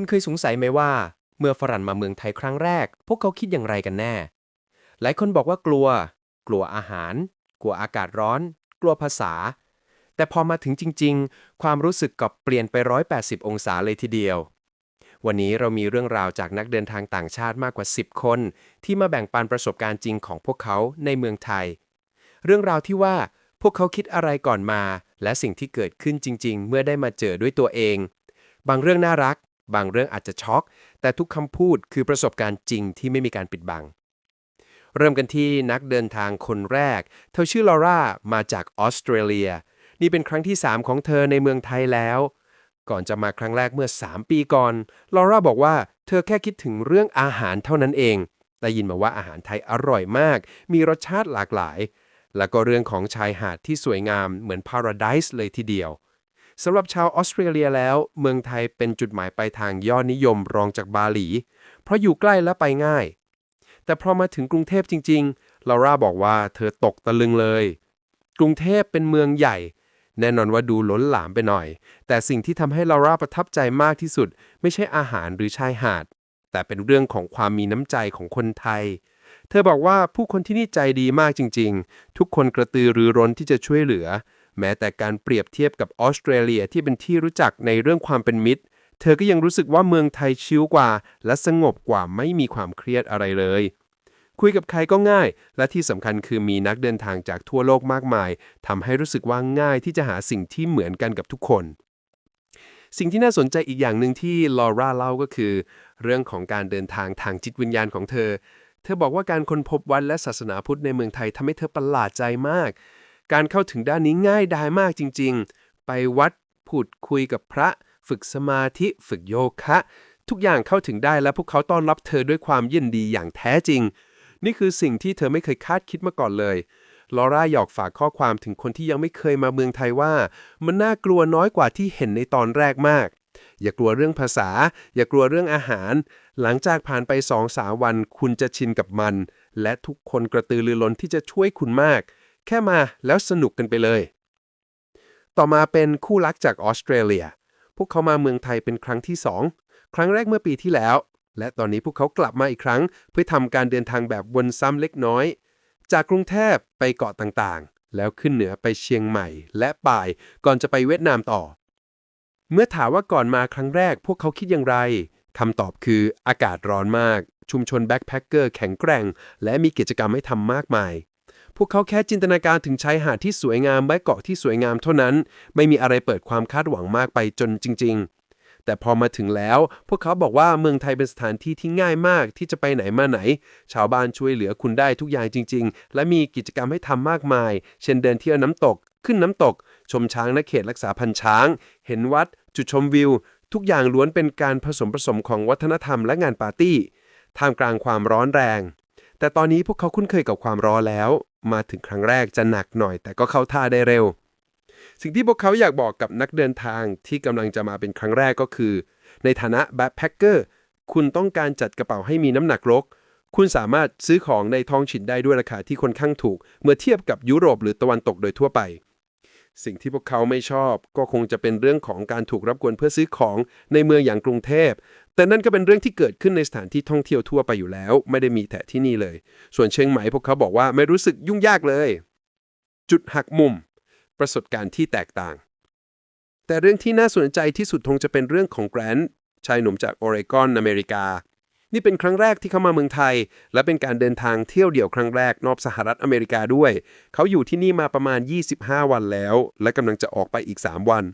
คุณเคยสงสัยไหมว่า เมื่อฝรั่งมาเมืองไทยครั้งแรก พวกเขาคิดอย่างไรกันแน่ หลายคนบอกว่ากลัว กลัวอาหาร กลัวอากาศร้อน กลัวภาษา แต่พอมาถึงจริง ๆ ความรู้สึกกับเปลี่ยนไป 180 องศาเลยทีเดียว วันนี้เรามีเรื่องราวจากนักเดินทางต่างชาติมากกว่า 10 คน ที่มาแบ่งปันประสบการณ์จริงของพวกเขาในเมืองไทย เรื่องราวที่ว่าพวกเขาคิดอะไรก่อนมา และสิ่งที่เกิดขึ้นจริง ๆ เมื่อได้มาเจอด้วยตัวเอง บางเรื่องน่ารัก บางเรื่องอาจจะช็อก แต่ทุกคำพูดคือประสบการณ์จริงที่ไม่มีการปิดบัง เริ่มกันที่นักเดินทางคนแรก เธอชื่อลอร่ามาจากออสเตรเลีย นี่เป็นครั้งที่ 3 ของเธอในเมืองไทยแล้ว ก่อนจะมาครั้งแรกเมื่อ 3 ปีก่อน ลอร่าบอกว่าเธอแค่คิดถึงเรื่องอาหารเท่านั้นเอง ได้ยินมาว่าอาหารไทยอร่อยมาก มีรสชาติหลากหลาย แล้วก็เรื่องของชายหาดที่สวยงามเหมือนพาราไดส์เลยทีเดียว สำหรับชาวออสเตรเลียแล้ว เมืองไทยเป็นจุดหมายปลายทางยอดนิยมรองจากบาหลี เพราะอยู่ใกล้และไปง่าย แต่พอมาถึงกรุงเทพจริงๆลอร่าบอกว่าเธอตกตะลึงเลย กรุงเทพเป็นเมืองใหญ่ แน่นอนว่าดูล้นหลามไปหน่อย แต่สิ่งที่ทำให้ลอร่าประทับใจมากที่สุด ไม่ใช่อาหารหรือชายหาด แต่เป็นเรื่องของความมีน้ำใจของคนไทยเธอบอกว่าผู้คนที่นี่ใจดีมากจริง ๆ ทุกคนกระตือรือร้นที่จะช่วยเหลือ แม้แต่การเปรียบเทียบกับออสเตรเลียที่เป็นที่รู้จักในเรื่องความเป็นมิตร เธอก็ยังรู้สึกว่าเมืองไทยชิลกว่า และสงบกว่าไม่มีความเครียดอะไรเลย คุยกับใครก็ง่าย และที่สำคัญคือมีนักเดินทางจากทั่วโลกมากมายทำให้รู้สึกว่าง่ายที่จะหาสิ่งที่เหมือนกันกับทุกคน สิ่งที่น่าสนใจอีกอย่างหนึ่งที่ลอร่าเล่าก็คือ เรื่องของการเดินทางทางจิตวิญญาณของเธอ เธอบอกว่าการค้นพบวัดและศาสนาพุทธในเมืองไทยทำให้เธอประหลาดใจมาก การเข้าถึงด้านนี้ง่ายดายมากจริง ๆ ไปวัดพูดคุยกับพระ ฝึกสมาธิ ฝึกโยคะ ทุกอย่างเข้าถึงได้และพวกเขาต้อนรับเธอด้วยความยินดีอย่างแท้จริง นี่คือสิ่งที่เธอไม่เคยคาดคิดมาก่อนเลยลอร่าอยากฝากข้อความถึงคนที่ยังไม่เคยมาเมืองไทยว่า มันน่ากลัวน้อยกว่าที่เห็นในตอนแรกมาก อย่ากลัวเรื่องภาษา อย่ากลัวเรื่องอาหาร หลังจากผ่านไปสองสามวันคุณจะชินกับมัน และทุกคนกระตือรือร้นที่จะช่วยคุณมาก แค่มาแล้วสนุกกันไปเลย ต่อมาเป็นคู่รักจากออสเตรเลีย พวกเขามาเมืองไทยเป็นครั้งที่ 2 ครั้งแรกเมื่อปีที่แล้ว และตอนนี้พวกเขากลับมาอีกครั้ง เพื่อทำการเดินทางแบบวนซ้ำเล็กน้อย จากกรุงเทพไปเกาะต่างๆ แล้วขึ้นเหนือไปเชียงใหม่ และป่ายก่อนจะไปเวียดนามต่อ เมื่อถามว่าก่อนมาครั้งแรก พวกเขาคิดอย่างไรคำตอบคืออากาศร้อนมาก ชุมชนแบ็คแพคเกอร์แข็งแกร่ง และมีกิจกรรมให้ทำมากมาย พวกเขาแค่จินตนาการถึงชายหาดที่สวยงามและเกาะที่สวยงามเท่านั้น ไม่มีอะไรเปิดความคาดหวังมากไปจนจริง ๆ แต่พอมาถึงแล้ว พวกเขาบอกว่าเมืองไทยเป็นสถานที่ที่ง่ายมากที่จะไปไหนมาไหน ชาวบ้านช่วยเหลือคุณได้ทุกอย่างจริง ๆ และมีกิจกรรมให้ทำมากมาย เช่นเดินเที่ยวน้ำตก ขึ้นน้ำตก ชมช้างในเขตรักษาพันธุ์ช้าง เห็นวัด จุดชมวิว ทุกอย่างล้วนเป็นการผสมผสมของวัฒนธรรมและงานปาร์ตี้ท่ามกลางความร้อนแรง แต่ตอนนี้พวกเขาคุ้นเคยกับความร้อนแล้ว มาถึงครั้งแรกจะหนักหน่อย แต่ก็เข้าท่าได้เร็ว สิ่งที่พวกเขาอยากบอกกับนักเดินทางที่กำลังจะมาเป็นครั้งแรกก็คือ ในฐานะแบ็คแพคเกอร์คุณต้องการจัดกระเป๋าให้มีน้ำหนักรก คุณสามารถซื้อของในท้องถิ่นได้ด้วยราคาที่ค่อนข้างถูก เมื่อเทียบกับยุโรปหรือตะวันตกโดยทั่วไป สิ่งที่พวกเขาไม่ชอบ ก็คงจะเป็นเรื่องของการถูกรับกวนเพื่อซื้อของในเมืองอย่างกรุงเทพ แต่นั่นก็เป็นเรื่องที่เกิดขึ้นในสถานที่ท่องเที่ยวทั่วไปอยู่แล้ว ไม่ได้มีแต่ที่นี่เลย ส่วนเชียงใหม่พวกเขาบอกว่าไม่รู้สึกยุ่งยากเลย จุดหักมุม ประสบการณ์ที่แตกต่าง แต่เรื่องที่น่าสนใจที่สุดคงจะเป็นเรื่องของแกรนท์ชายหนุ่มจากโอเรกอนอเมริกา นี่เป็นครั้งแรกที่เขามาเมืองไทย และเป็นการเดินทางเที่ยวเดี่ยวครั้งแรกนอกสหรัฐอเมริกาด้วย เขาอยู่ที่นี่มาประมาณ 25 วันแล้ว และกำลังจะออกไปอีก 3 วัน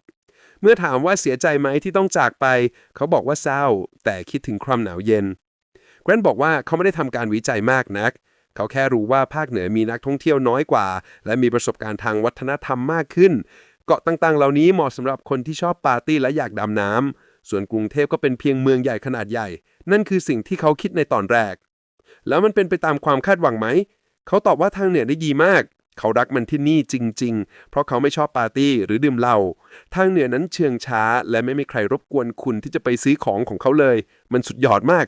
เมื่อถามว่าเสียใจไหมที่ต้องจากไป เขาบอกว่าเศร้า แต่คิดถึงความหนาวเย็นแกรนบอกว่าเขาไม่ได้ทำการวิจัยมากนัก เขาแค่รู้ว่าภาคเหนือมีนักท่องเที่ยวน้อยกว่า และมีประสบการณ์ทางวัฒนธรรมมากขึ้น เกาะต่างๆ เหล่านี้เหมาะสำหรับคนที่ชอบปาร์ตี้และอยากดำน้ำส่วนกรุงเทพก็เป็นเพียงเมืองใหญ่ขนาดใหญ่ นั่นคือสิ่งที่เขาคิดในตอนแรก แล้วมันเป็นไปตามความคาดหวังไหม เขาตอบว่าทางเหนือได้ดีมาก เขารักมันที่นี่จริง ๆ เพราะเขาไม่ชอบปาร์ตี้หรือดื่มเหล้า ทางเหนือนั้นเชื่องช้า และไม่มีใครรบกวนคุณที่จะไปซื้อของของเขาเลย มันสุดยอดมาก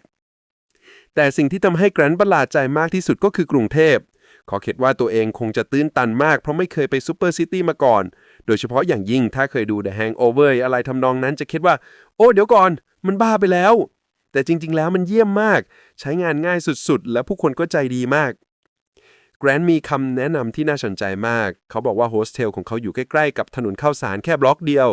แต่สิ่งที่ทำให้แกรนท์ประหลาดใจมากที่สุดก็คือกรุงเทพขอคิดว่าตัวเองคงจะตื้นตันมาก เพราะไม่เคยไปซูเปอร์ซิตี้มาก่อน โดยเฉพาะอย่างยิ่งถ้าเคยดู The Hangover อะไรทำนองนั้นจะคิดว่า โอ้ เดี๋ยวก่อน มันบ้าไปแล้ว แต่จริง ๆ แล้วมันเยี่ยมมาก ใช้งานง่ายสุดๆ และผู้คนก็ใจดีมากแกรนมีคำแนะนำที่น่าสนใจมาก เขาบอกว่าโฮสเทลของเขาอยู่ใกล้ ๆ กับถนนข้าวสารแค่บล็อกเดียว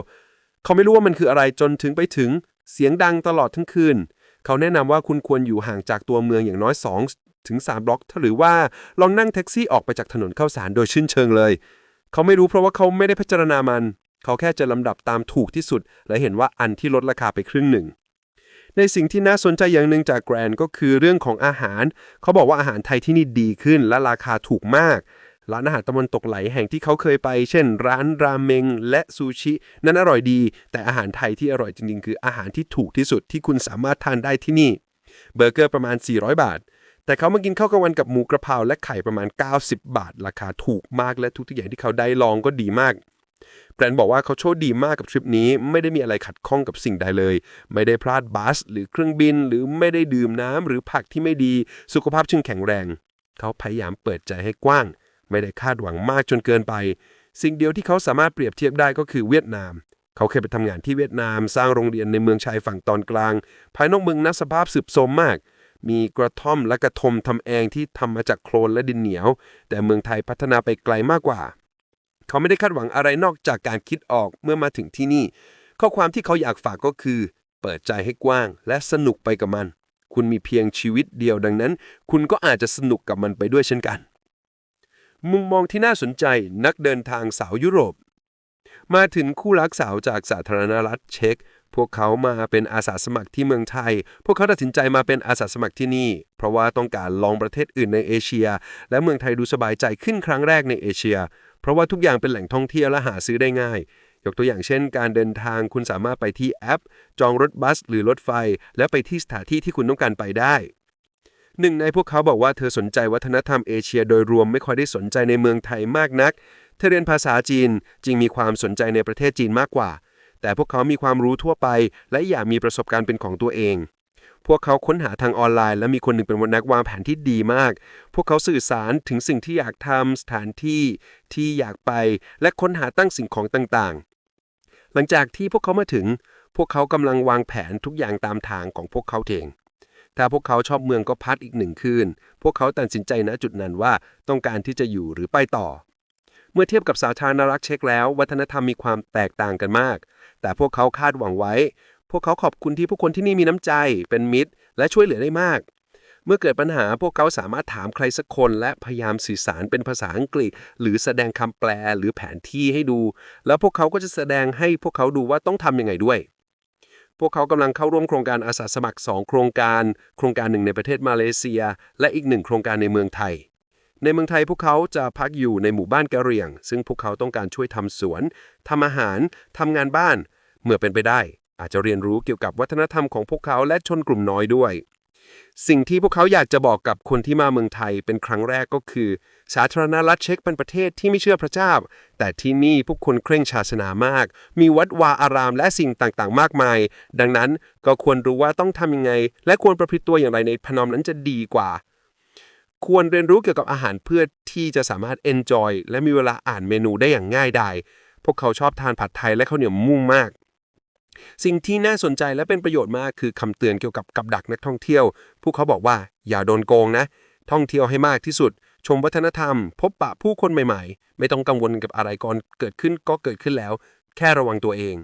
เขาไม่รู้ว่ามันคืออะไรจนถึงไปถึงเสียงดังตลอดทั้งคืน เขาแนะนำว่าคุณควรอยู่ห่างจากตัวเมืองอย่างน้อย 2 ถึง 3 บล็อก หรือว่าลองนั่งแท็กซี่ออกไปจากถนนข้าวสารโดยชื่นเชิงเลย เขาไม่รู้เพราะว่าเขาไม่ได้พิจารณามัน เขาแค่จะลำดับตามถูกที่สุด และเห็นว่าอันที่ลดราคาไปครึ่งหนึ่ง ในสิ่งที่น่าสนใจอย่างหนึ่งจากแกรนก็คือเรื่องของอาหาร เขาบอกว่าอาหารไทยที่นี่ดีขึ้นและราคาถูกมาก ร้านอาหารตะวันตกไหลแห่งที่เขาเคยไป เช่น ร้านราเมงและซูชิ นั้นอร่อยดี แต่อาหารไทยที่อร่อยจริงๆ คืออาหารที่ถูกที่สุดที่คุณสามารถทานได้ที่นี่ เบอร์เกอร์ประมาณ 400 บาท แต่เขามากินข้าวกลางวันกับหมูกระเพราและไข่ประมาณ 90 บาท ราคาถูกมากและทุกๆอย่างที่เขาได้ลองก็ดีมาก แกรนบอกว่าเขาโชคดีมากกับทริปนี้ ไม่ได้มีอะไรขัดข้องกับสิ่งใดเลย ไม่ได้พลาดบัส หรือเครื่องบิน หรือไม่ได้ดื่มน้ำหรือผักที่ไม่ดี สุขภาพจึงแข็งแรง เขาพยายามเปิดใจให้กว้าง ไม่ได้คาดหวังมากจนเกินไป สิ่งเดียวที่เขาสามารถเปรียบเทียบได้ก็คือเวียดนาม เขาเคยไปทำงานที่เวียดนาม สร้างโรงเรียนในเมืองชายฝั่งตอนกลาง ภายนอกเมืองนักสภาพสืบโทมมากมีกระท่อมและกระทมทำเองที่ทำมาจากโคลนและดินเหนียว แต่เมืองไทยพัฒนาไปไกลมากกว่า เขาไม่ได้คาดหวังอะไรนอกจากการคิดออกเมื่อมาถึงที่นี่ ข้อความที่เขาอยากฝากก็คือ เปิดใจให้กว้าง และสนุกไปกับมัน คุณมีเพียงชีวิตเดียวดังนั้น คุณก็อาจจะสนุกกับมันไปด้วยเช่นกัน มุมมองที่น่าสนใจนักเดินทางสาวยุโรป มาถึงคู่รักสาวจากสาธารณรัฐเช็กพวกเขามาเป็นอาสาสมัครที่เมืองไทย พวกเขาตัดสินใจมาเป็นอาสาสมัครที่นี่ เพราะว่าต้องการลองประเทศอื่นในเอเชีย และเมืองไทยดูสบายใจขึ้นครั้งแรกในเอเชีย เพราะว่าทุกอย่างเป็นแหล่งท่องเที่ยวและหาซื้อได้ง่าย ยกตัวอย่างเช่น การเดินทางคุณสามารถไปที่แอป จองรถบัส หรือรถไฟ และไปที่สถานที่ที่คุณต้องการไปได้หนึ่งในพวกเขาบอกว่าเธอสนใจวัฒนธรรมเอเชียโดยรวมไม่ค่อยได้สนใจในเมืองไทยมากนัก เธอเรียนภาษาจีนจึงมีความสนใจในประเทศจีนมากกว่า แต่พวกเขามีความรู้ทั่วไป และอยากมีประสบการณ์เป็นของตัวเอง พวกเขาค้นหาทางออนไลน์ และมีคนหนึ่งเป็นนักวางแผนที่ดีมาก พวกเขาสื่อสารถึงสิ่งที่อยากทำสถานที่ที่อยากไป และค้นหาตั้งสิ่งของต่างๆ หลังจากที่พวกเขามาถึง พวกเขากำลังวางแผนทุกอย่างตามทางของพวกเขาเองถ้าพวกเขาชอบเมืองก็พักอีกหนึ่งคืน พวกเขาตัดสินใจณจุดนั้นว่าต้องการที่จะอยู่หรือไปต่อ เมื่อเทียบกับสาธารณรัฐเช็กแล้ว วัฒนธรรมมีความแตกต่างกันมาก แต่พวกเขาคาดหวังไว้ พวกเขาขอบคุณที่ผู้คนที่นี่มีน้ำใจ เป็นมิตร และช่วยเหลือได้มาก เมื่อเกิดปัญหาพวกเขาสามารถถามใครสักคน และพยายามสื่อสารเป็นภาษาอังกฤษ หรือแสดงคำแปลหรือแผนที่ให้ดู แล้วพวกเขาก็จะแสดงให้พวกเขาดูว่าต้องทำยังไงด้วย พวกเขากำลังเข้าร่วมโครงการอาสาสมัคร 2 โครงการ โครงการหนึ่งในประเทศมาเลเซีย และอีกหนึ่งโครงการในเมืองไทยในเมืองไทยพวกเขาจะพักอยู่ในหมู่บ้านกะเหรี่ยง ซึ่งพวกเขาต้องการช่วยทำสวนทำอาหารทำงานบ้าน เมื่อเป็นไปได้ อาจจะเรียนรู้เกี่ยวกับวัฒนธรรมของพวกเขาและชนกลุ่มน้อยด้วย สิ่งที่พวกเขาอยากจะบอกกับคนที่มาเมืองไทยเป็นครั้งแรกก็คือ สาธารณรัฐเช็กเป็นประเทศที่ไม่เชื่อพระเจ้า แต่ที่นี่พวกคนเคร่งศาสนามาก มีวัดวาอารามและสิ่งต่างๆ มากมาย ดังนั้นก็ควรรู้ว่าต้องทำยังไง และควรประพฤติตัวอย่างไรในพนอมนั้นจะดีกว่าควรเรียนรู้เกี่ยวกับอาหารเพื่อที่จะสามารถ enjoy และมีเวลาอ่านเมนูได้อย่างง่ายดาย พวกเขาชอบทานผัดไทยและข้าวเหนียวมุ่งมาก สิ่งที่น่าสนใจและเป็นประโยชน์มากคือคำเตือนเกี่ยวกับกับดักนักท่องเที่ยว พวกเขาบอกว่าอย่าโดนโกงนะ ท่องเที่ยวให้มากที่สุด ชมวัฒนธรรม พบปะผู้คนใหม่ ๆ ไม่ต้องกังวลกับอะไรก่อนเกิดขึ้นก็เกิดขึ้นแล้ว แค่ระวังตัวเอง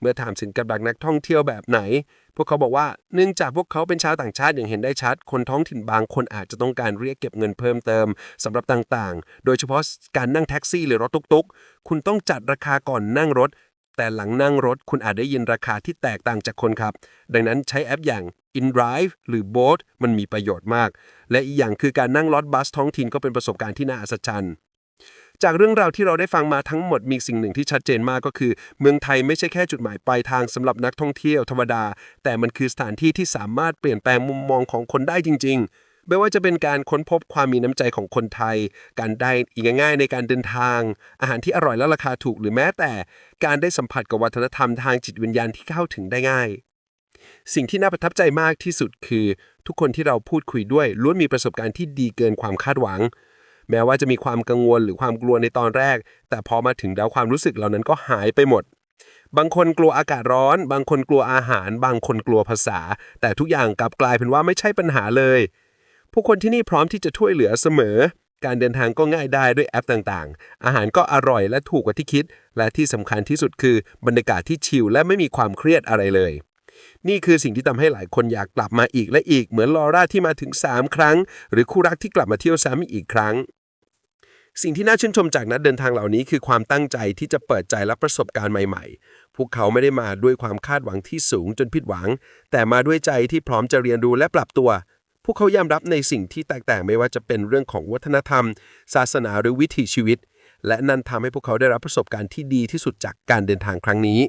เมื่อถามถึงกับดักนักท่องเที่ยวแบบไหน พวกเขาบอกว่าเนื่องจากพวกเขาเป็นชาวต่างชาติอย่างเห็นได้ชัด คนท้องถิ่นบางคนอาจจะต้องการเรียกเก็บเงินเพิ่มเติมสำหรับต่างๆ โดยเฉพาะการนั่งแท็กซี่หรือรถตุ๊กๆ คุณต้องจัดราคาก่อนนั่งรถ แต่หลังนั่งรถคุณอาจได้ยินราคาที่แตกต่างจากคนขับ ดังนั้นใช้แอปอย่าง InDrive หรือ Boat มันมีประโยชน์มาก และอีกอย่างคือการนั่งรถบัสท้องถิ่นก็เป็นประสบการณ์ที่น่าอัศจรรย์จากเรื่องราวที่เราได้ฟังมาทั้งหมดมีสิ่งหนึ่งที่ชัดเจนมากก็คือ เมืองไทยไม่ใช่แค่จุดหมายปลายทางสำหรับนักท่องเที่ยวธรรมดา แต่มันคือสถานที่ที่สามารถเปลี่ยนแปลงมุมมองของคนได้จริง ๆ ไม่ว่าจะเป็นการค้นพบความมีน้ำใจของคนไทย การได้อีกง่ายๆในการเดินทาง อาหารที่อร่อยและราคาถูกหรือแม้แต่ การได้สัมผัสกับวัฒนธรรมทางจิตวิญญาณที่เข้าถึงได้ง่าย สิ่งที่น่าประทับใจมากที่สุดคือ ทุกคนที่เราพูดคุยด้วยล้วนมีประสบการณ์ที่ดีเกินความคาดหวัง แม้ว่าจะมีความกังวลหรือความกลัวในตอนแรก แต่พอมาถึงแล้วความรู้สึกเหล่านั้นก็หายไปหมดบางคนกลัวอากาศร้อน บางคนกลัวอาหาร บางคนกลัวภาษา แต่ทุกอย่างกลับกลายเป็นว่าไม่ใช่ปัญหาเลย ผู้คนที่นี่พร้อมที่จะช่วยเหลือเสมอ การเดินทางก็ง่ายได้ด้วยแอปต่างๆ อาหารก็อร่อยและถูกกว่าที่คิด และที่สำคัญที่สุดคือบรรยากาศที่ชิลและไม่มีความเครียดอะไรเลย นี่คือสิ่งที่ทำให้หลายคนอยากกลับมาอีกและอีกเหมือนลอร่าที่มาถึง 3 ครั้ง หรือคู่รักที่กลับมาเที่ยวซ้ำอีกครั้งสิ่งที่น่าชื่นชมจากนักเดินทางเหล่านี้คือความตั้งใจที่จะเปิดใจรับประสบการณ์ใหม่ๆ พวกเขาไม่ได้มาด้วยความคาดหวังที่สูงจนผิดหวัง แต่มาด้วยใจที่พร้อมจะเรียนรู้และปรับตัว พวกเขายอมรับในสิ่งที่แตกต่างไม่ว่าจะเป็นเรื่องของวัฒนธรรม ศาสนาหรือวิถีชีวิต และนั่นทำให้พวกเขาได้รับประสบการณ์ที่ดีที่สุดจากการเดินทางครั้งนี้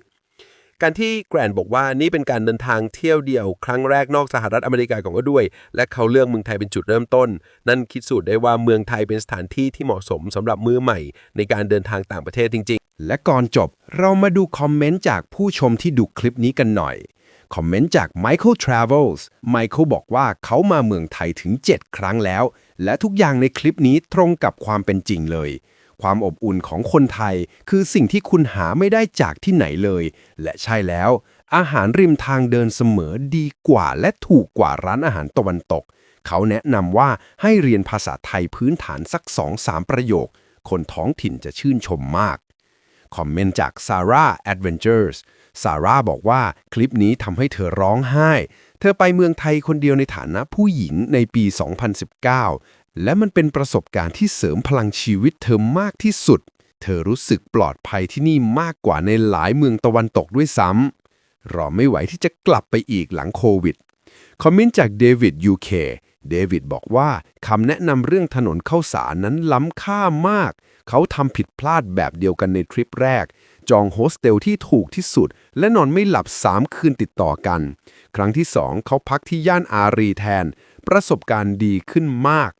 การที่แกรนบอกว่านี่เป็นการเดินทางเที่ยวเดียว ครั้งแรกนอกสหรัฐอเมริกาของเขาด้วย และเขาเลือกเมืองไทยเป็นจุดเริ่มต้น นั่นคิดสูตรได้ว่าเมืองไทยเป็นสถานที่ที่เหมาะสมสำหรับมือใหม่ ในการเดินทางต่างประเทศจริง ๆ และก่อนจบเรามาดูคอมเมนต์จากผู้ชมที่ดูคลิปนี้กันหน่อย คอมเมนต์จาก Michael Travels Michael บอกว่าเขามาเมืองไทยถึง 7 ครั้งแล้ว และทุกอย่างในคลิปนี้ตรงกับความเป็นจริงเลย ความอบอุ่นของคนไทยคือสิ่งที่คุณหาไม่ได้จากที่ไหนเลย และใช่แล้ว อาหารริมทางเดินเสมอดีกว่าและถูกกว่าร้านอาหารตะวันตก เขาแนะนำว่าให้เรียนภาษาไทยพื้นฐานสัก2-3ประโยค คนท้องถิ่นจะชื่นชมมาก คอมเมนต์จาก Sarah Adventures ซาร่าบอกว่าคลิปนี้ทำให้เธอร้องไห้ เธอไปเมืองไทยคนเดียวในฐานะผู้หญิงในปี 2019 และมันเป็นประสบการณ์ที่เสริมพลังชีวิตเธอมากที่สุด เธอรู้สึกปลอดภัยที่นี่มากกว่าในหลายเมืองตะวันตกด้วยซ้ำรอไม่ไหวที่จะกลับไปอีกหลังโควิด คอมเมนต์จากเดวิด UK เค เดวิดบอกว่าคำแนะนำเรื่องถนนเข้าสารนั้นล้ำค่ามาก เขาทำผิดพลาดแบบเดียวกันในทริปแรก จองโฮสเทลที่ถูกที่สุด และนอนไม่หลับ 3 คืนติดต่อกัน ครั้งที่ 2 เขาพักที่ย่านอารีแทน ประสบการณ์ดีขึ้นมาก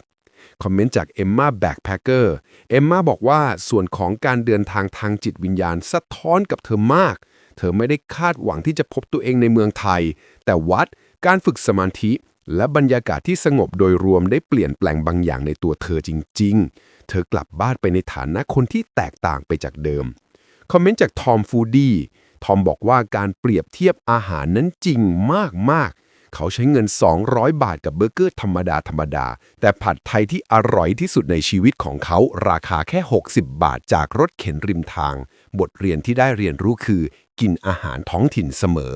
คอมเมนต์จากเอมมาแบ็กแพคเกอร์เอมมาบอกว่าส่วนของการเดินทางทางจิตวิญญาณสะท้อนกับเธอมาก เธอไม่ได้คาดหวังที่จะพบตัวเองในเมืองไทย แต่วัดการฝึกสมาธิ และบรรยากาศที่สงบโดยรวมได้เปลี่ยนแปลงบางอย่างในตัวเธอจริง ๆ เธอกลับบ้านไปในฐานะคนที่แตกต่างไปจากเดิม คอมเมนต์จากทอมฟูดี้ ทอมบอกว่าการเปรียบเทียบอาหารนั้นจริงมาก ๆ เขาใช้เงิน 200 บาทกับเบอร์เกอร์ธรรมดาธรรมดา แต่ผัดไทยที่อร่อยที่สุดในชีวิตของเขาราคาแค่ 60 บาทจากรถเข็นริมทาง บทเรียนที่ได้เรียนรู้คือ กินอาหารท้องถิ่นเสมอ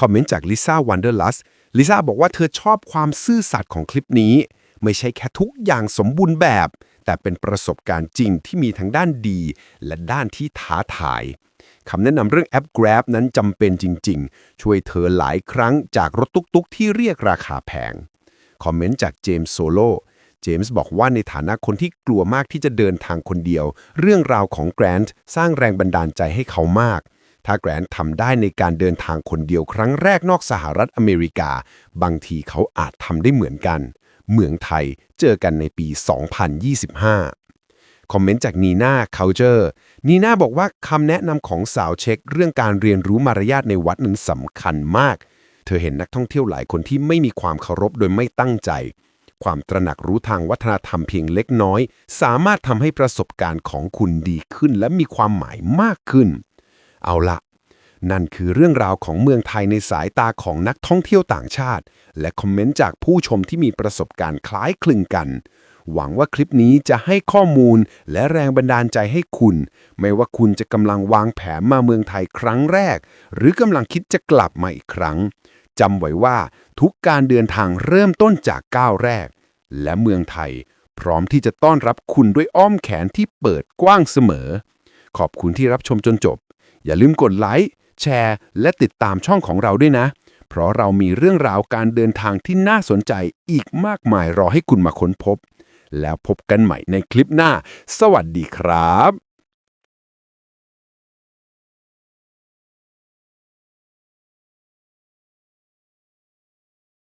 คอมเมนต์จากลิซ่าวันเดอร์ลัส ลิซ่าบอกว่าเธอชอบความซื่อสัตย์ของคลิปนี้ ไม่ใช่แค่ทุกอย่างสมบูรณ์แบบ แต่เป็นประสบการณ์จริงที่มีทั้งด้านดี และด้านที่ท้าทายคำแนะนำเรื่องแอป Grab นั้นจำเป็นจริง ๆ ช่วยเธอหลายครั้งจากรถตุกๆ ที่เรียกราคาแพง คอมเมนต์จากเจมส์โซโลเจมส์บอกว่าในฐานะคนที่กลัวมากที่จะเดินทางคนเดียว เรื่องราวของแกรนต์สร้างแรงบันดาลใจให้เขามาก ถ้าแกรนทำได้ในการเดินทางคนเดียวครั้งแรกนอกสหรัฐอเมริกา บางทีเขาอาจทำได้เหมือนกัน เมืองไทยเจอกันในปี 2025 คอมเมนต์จากนีน่าเคาเจอร์นีน่าบอกว่าคำแนะนำของสาวเช็ค เรื่องการเรียนรู้มารยาทในวัดนั้นสำคัญมาก เธอเห็นนักท่องเที่ยวหลายคนที่ไม่มีความเคารพโดยไม่ตั้งใจ ความตระหนักรู้ทางวัฒนธรรมเพียงเล็กน้อย สามารถทำให้ประสบการณ์ของคุณดีขึ้น และมีความหมายมากขึ้น เอาละ นั่นคือเรื่องราวของเมืองไทยในสายตาของนักท่องเที่ยวต่างชาติ และคอมเมนต์จากผู้ชมที่มีประสบการณ์คล้ายคลึงกัน หวังว่าคลิปนี้จะให้ข้อมูลและแรงบันดาลใจให้คุณ ไม่ว่าคุณจะกำลังวางแผนมาเมืองไทยครั้งแรก หรือกำลังคิดจะกลับมาอีกครั้งจำไว้ว่าทุกการเดินทางเริ่มต้นจากก้าวแรก และเมืองไทย พร้อมที่จะต้อนรับคุณด้วยอ้อมแขนที่เปิดกว้างเสมอ ขอบคุณที่รับชมจนจบ อย่าลืมกดไลค์แชร์ และติดตามช่องของเราด้วยนะ เพราะเรามีเรื่องราวการเดินทางที่น่าสนใจอีกมากมายรอให้คุณมาค้นพบ แล้วพบกันใหม่ในคลิปหน้า สวัสดีครับ